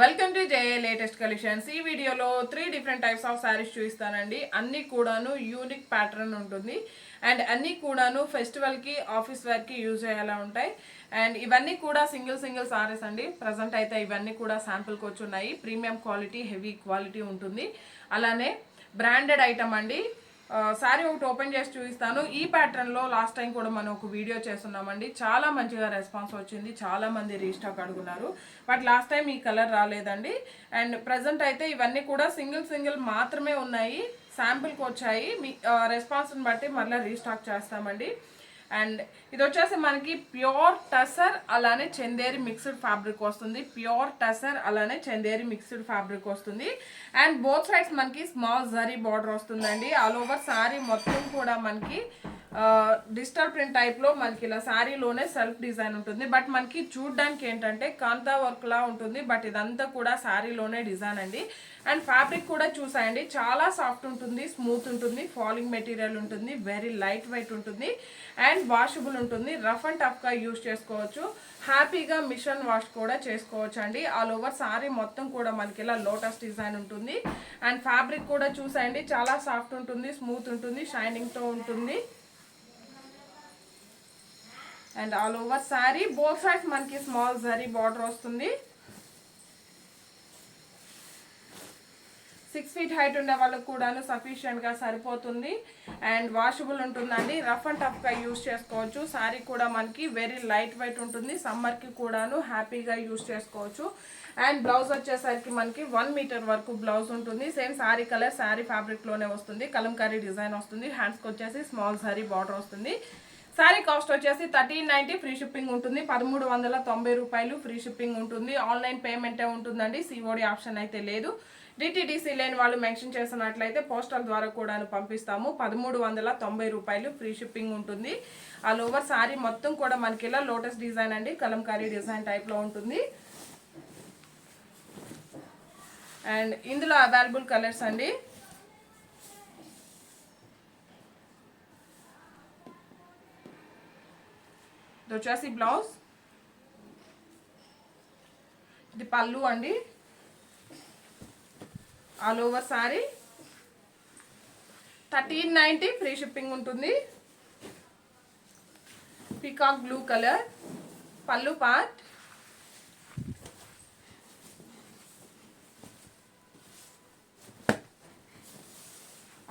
Welcome to JA latest collections ఈ వీడియోలో three different types of sarees చూపిస్తానండి. అన్ని కూడాను యూనిక్ ప్యాటర్న్ ఉంటుంది. అండ్ అన్నీ కూడాను ఫెస్టివల్కి ఆఫీస్ వేర్కి యూజ్ అయ్యేలా ఉంటాయి. అండ్ ఇవన్నీ కూడా సింగిల్ సింగిల్ సారీస్ అండి. ప్రజెంట్ అయితే ఇవన్నీ కూడా శాంపుల్కి వచ్చి ఉన్నాయి. ప్రీమియం క్వాలిటీ హెవీ క్వాలిటీ ఉంటుంది. అలానే బ్రాండెడ్ ఐటమ్ అండి. సారీ ఒకటి ఓపెన్ చేసి చూపిస్తాను. ఈ ప్యాటర్న్లో లాస్ట్ టైం కూడా మనం ఒక వీడియో చేస్తున్నామండి. చాలా మంచిగా రెస్పాన్స్ వచ్చింది. చాలా మంది రీస్టాక్ అడుగున్నారు. బట్ లాస్ట్ టైం ఈ కలర్ రాలేదండి. అండ్ ప్రజెంట్ అయితే ఇవన్నీ కూడా సింగిల్ సింగిల్ మాత్రమే ఉన్నాయి. శాంపుల్కి వచ్చాయి. మీ రెస్పాన్స్ని బట్టి మళ్ళీ రీస్టాక్ చేస్తామండి. అండ్ ఇది వచ్చేసి మనకి ప్యూర్ టసర్ అలానే చందేరి మిక్స్డ్ ఫ్యాబ్రిక్ వస్తుంది. ప్యూర్ టసర్ అలానే చందేరి మిక్స్డ్ ఫ్యాబ్రిక్ వస్తుంది. అండ్ బోత్ సైడ్స్ మనకి స్మాల్ జరీ బార్డర్ వస్తుందండి. ఆల్ ఓవర్ సారీ మొత్తం కూడా మనకి డిజిటల్ ప్రింట్ టైప్లో మనకి ఇలా శారీలోనే సెల్ఫ్ డిజైన్ ఉంటుంది. బట్ మనకి చూడడానికి ఏంటంటే కాంతా వర్క్ లా ఉంటుంది. బట్ ఇదంతా కూడా శారీలోనే డిజైన్ అండి. అండ్ ఫ్యాబ్రిక్ కూడా చూసాయండి. చాలా సాఫ్ట్ ఉంటుంది స్మూత్ ఉంటుంది ఫాలింగ్ మెటీరియల్ ఉంటుంది వెరీ లైట్ వెయిట్ ఉంటుంది. అండ్ వాషబుల్ ఉంటుంది. రఫ్ అండ్ టఫ్గా యూజ్ చేసుకోవచ్చు. హ్యాపీగా మిషన్ వాష్ కూడా చేసుకోవచ్చు అండి ఆల్ ఓవర్ సారీ మొత్తం కూడా మనకి ఇలా లోటస్ డిజైన్ ఉంటుంది. అండ్ ఫ్యాబ్రిక్ కూడా చూసాయండి. చాలా సాఫ్ట్ ఉంటుంది స్మూత్ ఉంటుంది షైనింగ్తో ఉంటుంది. And all over sari both sides మనకి స్మాల్ జరీ బార్డర్ వస్తుంది. సిక్స్ ఫీట్ హైట్ ఉండే వాళ్ళకి కూడాను సఫిషియెంట్గా సరిపోతుంది. అండ్ వాషబుల్ ఉంటుందండి. రఫ్ అండ్ టఫ్గా యూస్ చేసుకోవచ్చు. శారీ కూడా మనకి వెరీ లైట్ వెయిట్ ఉంటుంది. సమ్మర్కి కూడాను హ్యాపీగా యూస్ చేసుకోవచ్చు. అండ్ బ్లౌజ్ వచ్చేసరికి మనకి వన్ మీటర్ వరకు బ్లౌజ్ ఉంటుంది. సేమ్ శారీ కలర్ శారీ ఫ్యాబ్రిక్లోనే వస్తుంది. కలంకారీ డిజైన్ వస్తుంది. హ్యాండ్స్కి వచ్చేసి స్మాల్ శారీ బార్డర్ వస్తుంది. శారీ కాస్ట్ వచ్చేసి థర్టీన్ నైంటీ ఫ్రీ షిప్పింగ్ ఉంటుంది. పదమూడు వందల తొంభై రూపాయలు ఫ్రీ షిప్పింగ్ ఉంటుంది. ఆన్లైన్ పేమెంటే ఉంటుందండి? సిఓడి ఆప్షన్ అయితే లేదు. డిటీడీసీ లేని వాళ్ళు మెన్షన్ చేసినట్లయితే పోస్టల్ ద్వారా కూడా పంపిస్తాము. పదమూడు వందల తొంభై రూపాయలు ఫ్రీ షిప్పింగ్ ఉంటుంది. ఆల్ ఓవర్ శారీ మొత్తం కూడా మనకి ఇలా లోటస్ డిజైన్ అండి కలంకారీ డిజైన్ టైప్లో ఉంటుంది. అండ్ ఇందులో అవైలబుల్ కలర్స్ అండి. ఇది వచ్చేసి బ్లౌజ్. ఇది పళ్ళు అండి. All over sari. Thirteen ninety free shipping ఉంటుంది. Peacock blue colour. పళ్ళు part.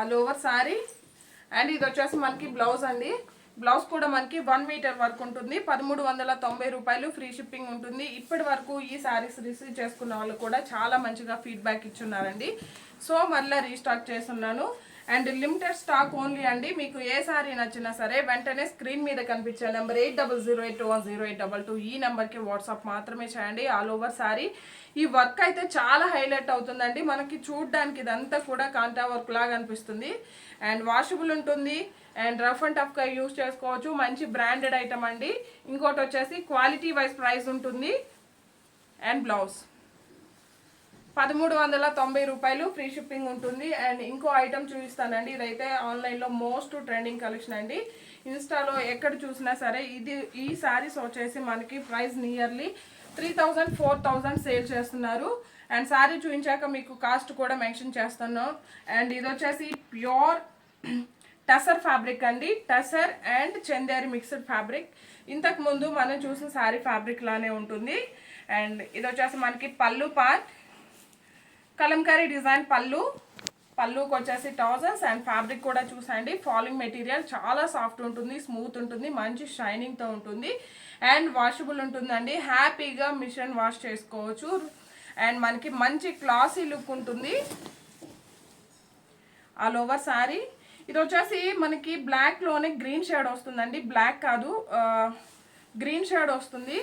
All over sari. And ఇది వచ్చేసి మనకి బ్లౌజ్ అండి. బ్లౌజ్ కూడా మనకి వన్ మీటర్ వరకు ఉంటుంది. పదమూడు వందల తొంభై రూపాయలు ఫ్రీ షిప్పింగ్ ఉంటుంది. ఇప్పటి వరకు ఈ శారీస్ రిసీవ్ చేసుకున్న వాళ్ళు కూడా చాలా మంచిగా ఫీడ్బ్యాక్ ఇచ్చున్నారండి. సో మళ్ళీ రీస్టాక్ చేస్తున్నాను. అండ్ లిమిటెడ్ స్టాక్ ఓన్లీ అండి. మీకు ఏ సారీ నచ్చినా సరే వెంటనే స్క్రీన్ మీద కనిపించే number eight double zero eight one zero eight double two ఈ నెంబర్కి వాట్సాప్ మాత్రమే చేయండి. All over sari. ఈ వర్క్ అయితే చాలా హైలైట్ అవుతుందండి. మనకి చూడడానికి ఇదంతా కూడా కాంటా వర్క్ లాగా అనిపిస్తుంది. అండ్ వాషబుల్ ఉంటుంది. అండ్ రఫ్ అండ్ టఫ్గా యూస్ చేసుకోవచ్చు. మంచి బ్రాండెడ్ ఐటమ్ అండి. ఇంకోటి వచ్చేసి క్వాలిటీ వైజ్ ప్రైస్ ఉంటుంది. And blouse. పదమూడు వందల తొంభై రూపాయలు ఫ్రీ షిప్పింగ్ ఉంటుంది. అండ్ ఇంకో ఐటమ్ చూపిస్తానండి. ఇదైతే ఆన్లైన్లో మోస్ట్ ట్రెండింగ్ కలెక్షన్ అండి. ఇన్స్టాలో ఎక్కడ చూసినా సరే ఇది ఈ శారీస్ వచ్చేసి మనకి price nearly three thousand four thousand sale చేస్తున్నారు. అండ్ శారీ చూపించాక మీకు కాస్ట్ కూడా మెన్షన్ చేస్తున్నాం అండ్ ఇది వచ్చేసి ప్యూర్ టసర్ ఫ్యాబ్రిక్ అండి. Tussar and Chanderi mixed fabric. ఇంతకు ముందు మనం చూసిన శారీ ఫ్యాబ్రిక్ లానే ఉంటుంది. అండ్ ఇది వచ్చేసి మనకి పళ్ళు పార్ట్. కలంకారీ డిజైన్ పళ్ళు. పళ్ళుకి వచ్చేసి థౌజండ్స్ అండ్ ఫ్యాబ్రిక్ కూడా చూసండి ఫాలింగ్ మెటీరియల్ చాలా సాఫ్ట్ ఉంటుంది స్మూత్ ఉంటుంది మంచి షైనింగ్తో ఉంటుంది. అండ్ వాషబుల్ ఉంటుందండి. హ్యాపీగా మిషన్ వాష్ చేసుకోవచ్చు. అండ్ మనకి మంచి క్లాసీ లుక్ ఉంటుంది. ఆల్ ఓవర్ శారీ ఇది వచ్చేసి మనకి బ్లాక్లోనే గ్రీన్ షేడ్ వస్తుందండి. బ్లాక్ కాదు గ్రీన్ షేడ్ వస్తుంది.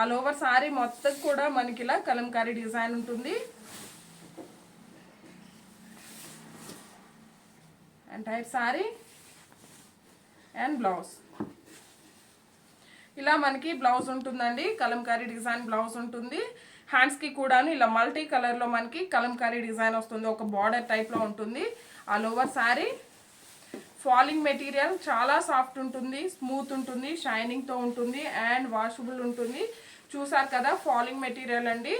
ఆల్ ఓవర్ సారీ మొత్తం కూడా మనకి ఇలా కలంకారీ డిజైన్ ఉంటుంది. ఎంటైర్ సారీ అండ్ బ్లౌజ్ ఇలా మనకి బ్లౌజ్ ఉంటుందండి. కలంకారీ డిజైన్ బ్లౌజ్ ఉంటుంది. హ్యాండ్స్కి కూడాను ఇలా మల్టీ కలర్లో మనకి కలంకారీ డిజైన్ వస్తుంది. ఒక బార్డర్ టైప్లో ఉంటుంది. All over sari falling material చాలా సాఫ్ట్ ఉంటుంది స్మూత్ ఉంటుంది షైనింగ్తో ఉంటుంది అండ్ వాషబుల్ ఉంటుంది. చూసారు కదా ఫాలింగ్ మెటీరియల్ అండి.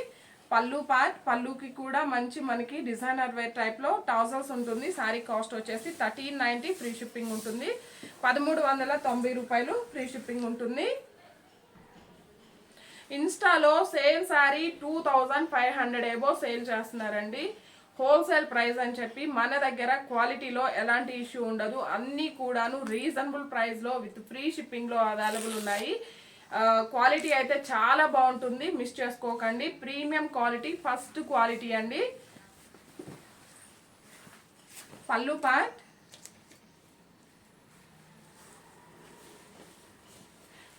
పళ్ళు పార్ట్ పళ్ళుకి కూడా మంచి మనకి డిజైనర్ వేర్ టైప్లో టాజల్స్ ఉంటుంది. శారీ కాస్ట్ వచ్చేసి థర్టీన్ నైంటీ ఫ్రీ షిప్పింగ్ ఉంటుంది. పదమూడు వందల తొంభై రూపాయలు ఫ్రీ షిప్పింగ్ ఉంటుంది. ఇన్స్టాలో same sari two thousand five hundred above sale చేస్తున్నారండి. హోల్సేల్ ప్రైస్ అని చెప్పి మన దగ్గర క్వాలిటీలో ఎలాంటి ఇష్యూ ఉండదు. అన్నీ కూడాను రీజనబుల్ ప్రైస్లో విత్ ఫ్రీ షిప్పింగ్లో అవైలబుల్ ఉన్నాయి. క్వాలిటీ అయితే చాలా బాగుంటుంది. మిస్ చేసుకోకండి. ప్రీమియం క్వాలిటీ ఫస్ట్ క్వాలిటీ అండి. పళ్ళు పాట్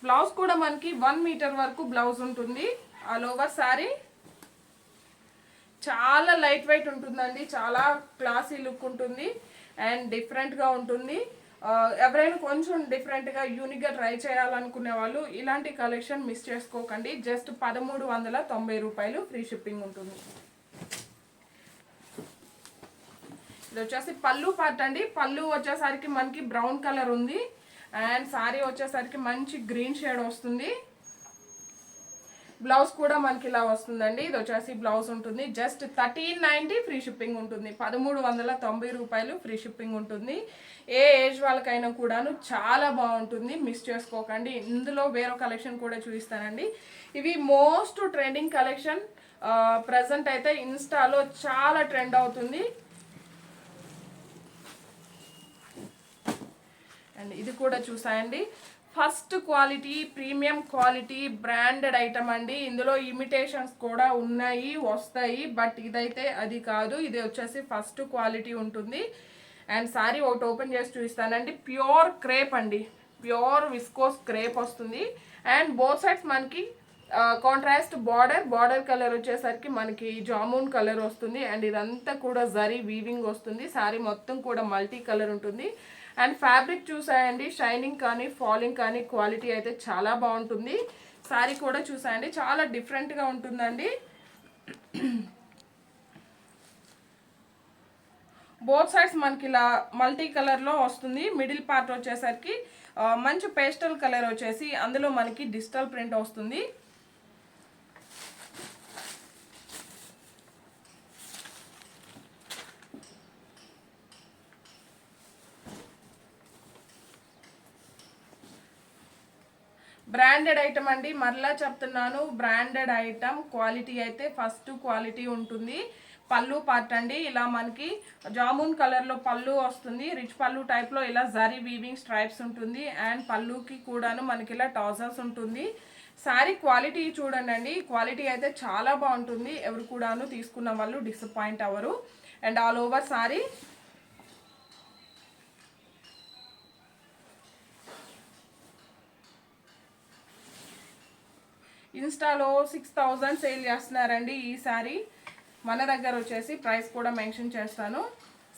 బ్లౌజ్ కూడా మనకి వన్ మీటర్ వరకు బ్లౌజ్ ఉంటుంది. ఆల్ ఓవర్ శారీ చాలా లైట్ వెయిట్ ఉంటుందండి చాలా క్లాసీ లుక్ ఉంటుంది అండ్ డిఫరెంట్గా ఉంటుంది. ఎవరైనా కొంచెం డిఫరెంట్గా యూనిక్గా ట్రై చేయాలనుకునే వాళ్ళు ఇలాంటి కలెక్షన్ మిస్ చేసుకోకండి. జస్ట్ పదమూడు వందల తొంభై రూపాయలు ఫ్రీ షిప్పింగ్ ఉంటుంది. ఇది వచ్చేసి పళ్ళు పార్ట్ అండి. పళ్ళు వచ్చేసరికి మనకి బ్రౌన్ కలర్ ఉంది అండ్ సారీ వచ్చేసరికి మంచి గ్రీన్ షేడ్ వస్తుంది. బ్లౌజ్ కూడా మనకి ఇలా వస్తుందండి. ఇది వచ్చేసి బ్లౌజ్ ఉంటుంది. Just thirteen ninety free shipping ఉంటుంది. పదమూడు వందల తొంభై రూపాయలు ఫ్రీ షిప్పింగ్ ఉంటుంది. ఏ ఏజ్ వాళ్ళకైనా కూడాను చాలా బాగుంటుంది. మిస్ చేసుకోకండి. ఇందులో వేరే కలెక్షన్ కూడా చూపిస్తానండి. ఇవి మోస్ట్ ట్రెండింగ్ కలెక్షన్. ప్రజెంట్ అయితే ఇన్స్టాలో చాలా ట్రెండ్ అవుతుంది. అండ్ ఇది కూడా చూసాయండి. First quality premium quality branded item అండి. ఇందులో ఇమిటేషన్స్ కూడా ఉన్నాయి వస్తాయి బట్ ఇదైతే అది కాదు. ఇది వచ్చేసి ఫస్ట్ క్వాలిటీ ఉంటుంది. అండ్ సారీ ఒకటి ఓపెన్ చేసి చూపిస్తానండి. ప్యూర్ క్రేప్ అండి. ప్యూర్ విస్కోస్ క్రేప్ వస్తుంది. అండ్ బోత్ సైడ్స్ మనకి కాంట్రాస్ట్ బార్డర్. బార్డర్ కలర్ వచ్చేసరికి మనకి జామున్ కలర్ వస్తుంది. అండ్ ఇదంతా కూడా జరీ వీవింగ్ వస్తుంది. సారీ మొత్తం కూడా మల్టీ కలర్ ఉంటుంది. అండ్ ఫ్యాబ్రిక్ చూసాయండి షైనింగ్ కానీ ఫాలింగ్ కానీ క్వాలిటీ అయితే చాలా బాగుంటుంది. సారీ కూడా చూసాయండి చాలా డిఫరెంట్గా ఉంటుందండి. బోత్ సైడ్స్ మనకి ఇలా మల్టీ కలర్లో వస్తుంది. మిడిల్ పార్ట్ వచ్చేసరికి మంచి పేస్టల్ కలర్ వచ్చేసి అందులో మనకి డిజిటల్ ప్రింట్ వస్తుంది. బ్రాండెడ్ ఐటమ్ అండి. మరలా చెప్తున్నాను బ్రాండెడ్ ఐటమ్ క్వాలిటీ అయితే ఫస్ట్ క్వాలిటీ ఉంటుంది. పళ్ళు పార్ట్ అండి. ఇలా మనకి జామున్ కలర్లో పళ్ళు వస్తుంది. రిచ్ పళ్ళు టైప్లో ఇలా జరీ వీవింగ్ స్ట్రైప్స్ ఉంటుంది. అండ్ పళ్ళుకి కూడాను మనకి ఇలా టాజర్స్ ఉంటుంది. శారీ క్వాలిటీ చూడండి అండి. క్వాలిటీ అయితే చాలా బాగుంటుంది. ఎవరు కూడాను తీసుకున్న వాళ్ళు డిసప్పాయింట్ అవ్వరు. అండ్ ఆల్ ఓవర్ సారీ ఇన్స్టాలో సిక్స్ థౌజండ్ సేల్ చేస్తున్నారండి ఈ శారీ. మన దగ్గర వచ్చేసి ప్రైస్ కూడా మెన్షన్ చేస్తాను.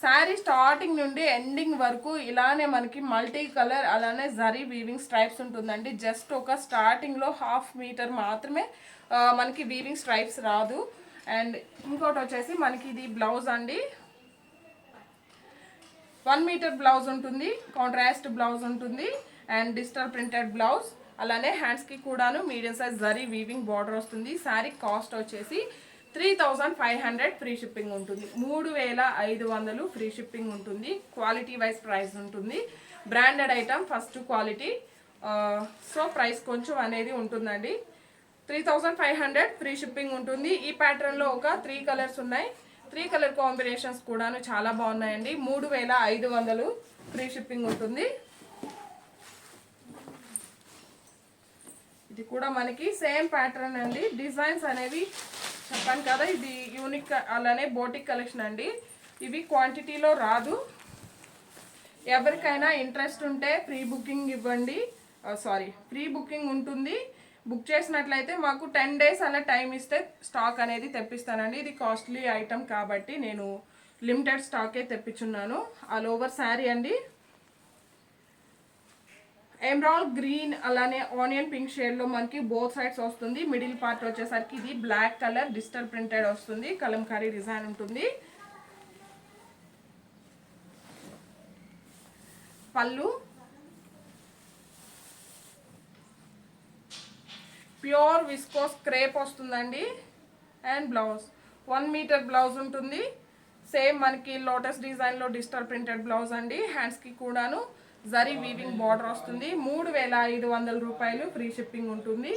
శారీ స్టార్టింగ్ నుండి ఎండింగ్ వరకు ఇలానే మనకి మల్టీ కలర్ అలానే జరీ వీవింగ్ స్ట్రైప్స్ ఉంటుందండి. జస్ట్ ఒక స్టార్టింగ్లో హాఫ్ మీటర్ మాత్రమే మనకి వీవింగ్ స్ట్రైప్స్ రాదు. అండ్ ఇంకోటి వచ్చేసి మనకి ఇది బ్లౌజ్ అండి. వన్ మీటర్ బ్లౌజ్ ఉంటుంది కాంట్రాస్ట్ బ్లౌజ్ ఉంటుంది అండ్ డిజిటల్ ప్రింటెడ్ బ్లౌజ్ అలానే హ్యాండ్స్కి కూడాను medium size zari weaving border వస్తుంది. శారీ కాస్ట్ వచ్చేసి three thousand five hundred free shipping ఉంటుంది. మూడు వేల ఐదు వందలు ఫ్రీ షిప్పింగ్ ఉంటుంది. క్వాలిటీ వైజ్ ప్రైస్ ఉంటుంది. Branded item first quality so price కొంచెం అనేది ఉంటుందండి. Three thousand five hundred free shipping ఉంటుంది. ఈ ప్యాటర్న్లో ఒక త్రీ కలర్స్ ఉన్నాయి. త్రీ కలర్ కాంబినేషన్స్ కూడాను చాలా బాగున్నాయండి. మూడు వేల ఐదు వందలు ఫ్రీ షిప్పింగ్ ఉంటుంది. ఇది కూడా మనకి సేమ్ ప్యాటర్న్ అండి. డిజైన్స్ అనేవి చెప్పాను కదా ఇది యూనిక్ అలానే బోటిక్ కలెక్షన్ అండి. ఇవి క్వాంటిటీలో రాదు. ఎవరికైనా ఇంట్రెస్ట్ ఉంటే ప్రీ బుకింగ్ ఇవ్వండి. సారీ ప్రీ బుకింగ్ ఉంటుంది. బుక్ చేసినట్లయితే మాకు టెన్ డేస్ అలా టైం ఇస్తే స్టాక్ అనేది తెప్పిస్తానండి. ఇది కాస్ట్లీ ఐటమ్ కాబట్టి నేను లిమిటెడ్ స్టాకే తెప్పించున్నాను. ఆల్ ఓవర్ శారీ అండి. ఎమరాల్ గ్రీన్ అలానే ఆనియన్ పింక్ షేడ్లో మనకి బోత్ సైడ్స్ వస్తుంది. మిడిల్ పార్ట్ వచ్చేసరికి ఇది బ్లాక్ కలర్ డిజిటల్ ప్రింటెడ్ వస్తుంది. కలంకారీ డిజైన్ ఉంటుంది. పళ్ళు. ప్యూర్ విస్కోస్ క్రేప్ వస్తుందండి. And blouse one metre blouse ఉంటుంది. సేమ్ మనకి లోటస్ డిజైన్లో డిజిటల్ ప్రింటెడ్ బ్లౌజ్ అండి. హ్యాండ్స్కి కూడాను. జరీ వీవింగ్ బార్డర్ వస్తుంది. మూడు వేల ఐదు వందల రూపాయలు ఫ్రీ షిప్పింగ్ ఉంటుంది.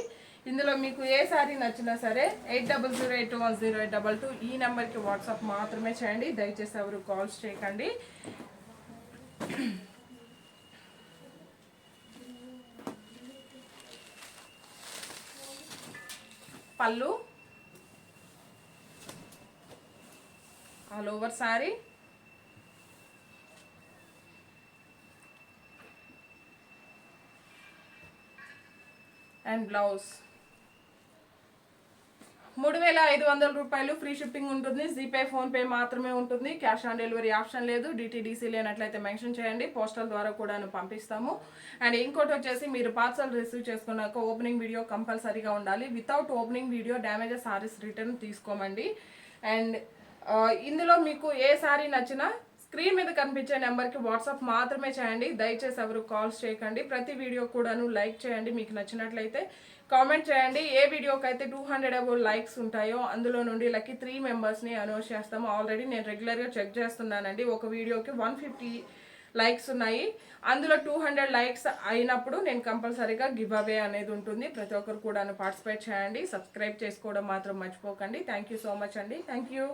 ఇందులో మీకు ఏ శారీ నచ్చినా సరే eight double zero eight one zero eight double two ఈ నెంబర్కి వాట్సాప్ మాత్రమే చేయండి. దయచేసి ఎవరు కాల్స్ చేయకండి. పళ్ళు. All over sari and blouse. మూడు వేల ఐదు వందల రూపాయలు ఫ్రీ షిప్పింగ్ ఉంటుంది. జీపే ఫోన్పే మాత్రమే ఉంటుంది. క్యాష్ ఆన్ డెలివరీ ఆప్షన్ లేదు. డిటీడీసీ లేనట్లయితే మెన్షన్ చేయండి. పోస్టల్ ద్వారా కూడా పంపిస్తాము. అండ్ ఇంకోటి వచ్చేసి మీరు పార్సల్ రిసీవ్ చేసుకున్నాక ఓపెనింగ్ వీడియో కంపల్సరీగా ఉండాలి. Without opening video damages saris return తీసుకోమండి. And ఇందులో మీకు ఏ సారీ నచ్చినా స్క్రీన్ మీద కనిపించే నెంబర్కి వాట్సాప్ మాత్రమే చేయండి. దయచేసి ఎవరు కాల్స్ చేయకండి. ప్రతి వీడియో కూడాను లైక్ చేయండి. మీకు నచ్చినట్లయితే కామెంట్ చేయండి. ఏ వీడియోకి అయితే టూ హండ్రెడ్ అబో లైక్స్ ఉంటాయో అందులో నుండి లక్కీ త్రీ మెంబర్స్ని అనౌన్స్ చేస్తాము. ఆల్రెడీ నేను రెగ్యులర్గా చెక్ చేస్తున్నానండి. ఒక వీడియోకి వన్ ఫిఫ్టీ లైక్స్ ఉన్నాయి. అందులో టూ హండ్రెడ్ లైక్స్ అయినప్పుడు నేను కంపల్సరీగా గివ్ అవే అనేది ఉంటుంది. ప్రతి ఒక్కరు కూడా పార్టిసిపేట్ చేయండి. సబ్స్క్రైబ్ చేసుకోవడం మాత్రం మర్చిపోకండి. థ్యాంక్ యూ సో మచ్ అండి. Thank you.